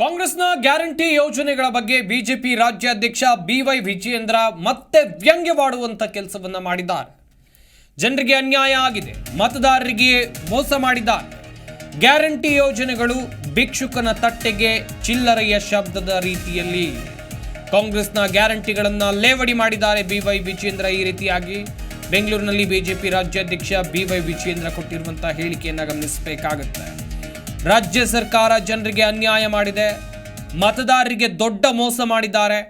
ಕಾಂಗ್ರೆಸ್ನ ಗ್ಯಾರಂಟಿ ಯೋಜನೆಗಳ ಬಗ್ಗೆ ಬಿಜೆಪಿ ರಾಜ್ಯಾಧ್ಯಕ್ಷ ಬಿ ವೈ ವಿಜಯೇಂದ್ರ ಮತ್ತೆ ವ್ಯಂಗ್ಯವಾಡುವಂತ ಕೆಲಸವನ್ನ ಮಾಡಿದ್ದಾರೆ. ಜನರಿಗೆ ಅನ್ಯಾಯ ಆಗಿದೆ. ಮತದಾರರಿಗೆ ಮೋಸ ಮಾಡಿದ್ದಾರೆ. ಗ್ಯಾರಂಟಿ ಯೋಜನೆಗಳು ಭಿಕ್ಷುಕನ ತಟ್ಟೆಗೆ ಚಿಲ್ಲರೆಯ ಶಬ್ದದ ರೀತಿಯಲ್ಲಿ ಕಾಂಗ್ರೆಸ್ನ ಗ್ಯಾರಂಟಿಗಳನ್ನು ಲೇವಡಿ ಮಾಡಿದ್ದಾರೆ ಬಿ ವೈ ವಿಜಯೇಂದ್ರ ಈ ರೀತಿಯಾಗಿ. ಬೆಂಗಳೂರಿನಲ್ಲಿ ಬಿಜೆಪಿ ರಾಜ್ಯಾಧ್ಯಕ್ಷ ಬಿ ವೈ ವಿಜಯೇಂದ್ರ ಕೊಟ್ಟಿರುವಂತಹ ಹೇಳಿಕೆಯನ್ನು ಗಮನಿಸಬೇಕಾಗುತ್ತೆ. ರಾಜ್ಯ ಸರ್ಕಾರ ಜನರಿಗೆ ಅನ್ಯಾಯ ಮಾಡಿದೆ, ಮತದಾರರಿಗೆ ದೊಡ್ಡ ಮೋಸ ಮಾಡಿದ್ದಾರೆ.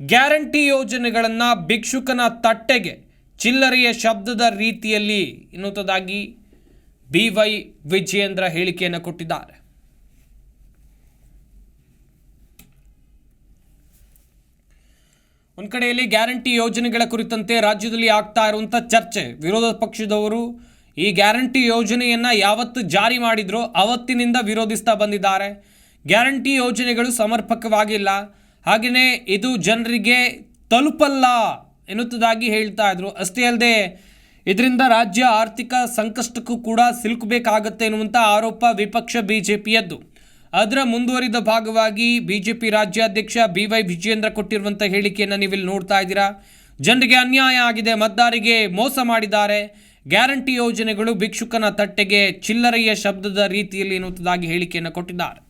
ಗ್ಯಾರಂಟಿ ಯೋಜನೆಗಳನ್ನು ಭಿಕ್ಷುಕನ ತಟ್ಟೆಗೆ, ಚಿಲ್ಲರೆಯ ಶಬ್ದದ ರೀತಿಯಲ್ಲಿ ಎನ್ನುವುದಾಗಿ ಬಿ ವೈ ವಿಜಯೇಂದ್ರ ಹೇಳಿಕೆಯನ್ನು ಕೊಟ್ಟಿದ್ದಾರೆ. ಒಂದು ಕಡೆಯಲ್ಲಿ ಗ್ಯಾರಂಟಿ ಯೋಜನೆಗಳ ಕುರಿತಂತೆ ರಾಜ್ಯದಲ್ಲಿ ಆಗ್ತಾ ಇರುವಂಥ ಚರ್ಚೆ, ವಿರೋಧ ಪಕ್ಷದವರು ಈ ಗ್ಯಾರಂಟಿ ಯೋಜನೆಯನ್ನು ಯಾವತ್ತು ಜಾರಿ ಮಾಡಿದ್ರೋ ಅವತ್ತಿನಿಂದ ವಿರೋಧಿಸ್ತಾ ಬಂದಿದ್ದಾರೆ. ಗ್ಯಾರಂಟಿ ಯೋಜನೆಗಳು ಸಮರ್ಪಕವಾಗಿಲ್ಲ. ಹಾಗೆಯೇ ಇದು ಜನರಿಗೆ ತಲುಪಲ್ಲ ಎನ್ನುತ್ತದಾಗಿ ಹೇಳ್ತಾ ಇದ್ರು. ಅಷ್ಟೇ ಅಲ್ಲದೆ ಇದರಿಂದ ರಾಜ್ಯ ಆರ್ಥಿಕ ಸಂಕಷ್ಟಕ್ಕೂ ಕೂಡ ಸಿಲುಕಬೇಕಾಗತ್ತೆ ಎನ್ನುವಂಥ ಆರೋಪ ವಿಪಕ್ಷ ಬಿ ಜೆ ಪಿಯದ್ದು ಅದರ ಮುಂದುವರಿದ ಭಾಗವಾಗಿ ಬಿ ಜೆ ಪಿ ರಾಜ್ಯಾಧ್ಯಕ್ಷ ಬಿ ವೈ ವಿಜಯೇಂದ್ರ ಕೊಟ್ಟಿರುವಂಥ ಹೇಳಿಕೆಯನ್ನು ನೀವಿಲ್ಲಿ ನೋಡ್ತಾ ಇದ್ದೀರಾ. ಜನರಿಗೆ ಅನ್ಯಾಯ ಆಗಿದೆ, ಮತದಾರಿಗೆ ಮೋಸ ಮಾಡಿದ್ದಾರೆ. ಗ್ಯಾರಂಟಿ ಯೋಜನೆಗಳು ಭಿಕ್ಷುಕನ ತಟ್ಟೆಗೆ ಚಿಲ್ಲರೆಯ ಶಬ್ದದ ರೀತಿಯಲ್ಲಿ ಎನ್ನುವುದಾಗಿ ಹೇಳಿಕೆಯನ್ನು ಕೊಟ್ಟಿದ್ದಾರೆ.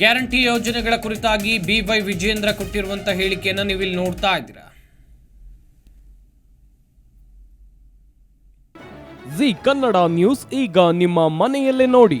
ಗ್ಯಾರಂಟಿ ಯೋಜನೆಗಳ ಕುರಿತಾಗಿ ಬಿ ವೈ ವಿಜೇಂದ್ರ ಕೊಟ್ಟಿರುವಂಥ ಹೇಳಿಕೆಯನ್ನು ನೀವಿಲ್ಲಿ ನೋಡ್ತಾ ಇದ್ದೀರಾ? ಜಿ ಕನ್ನಡ ನ್ಯೂಸ್ ಈಗ ನಿಮ್ಮ ಮನೆಯಲ್ಲೇ ನೋಡಿ.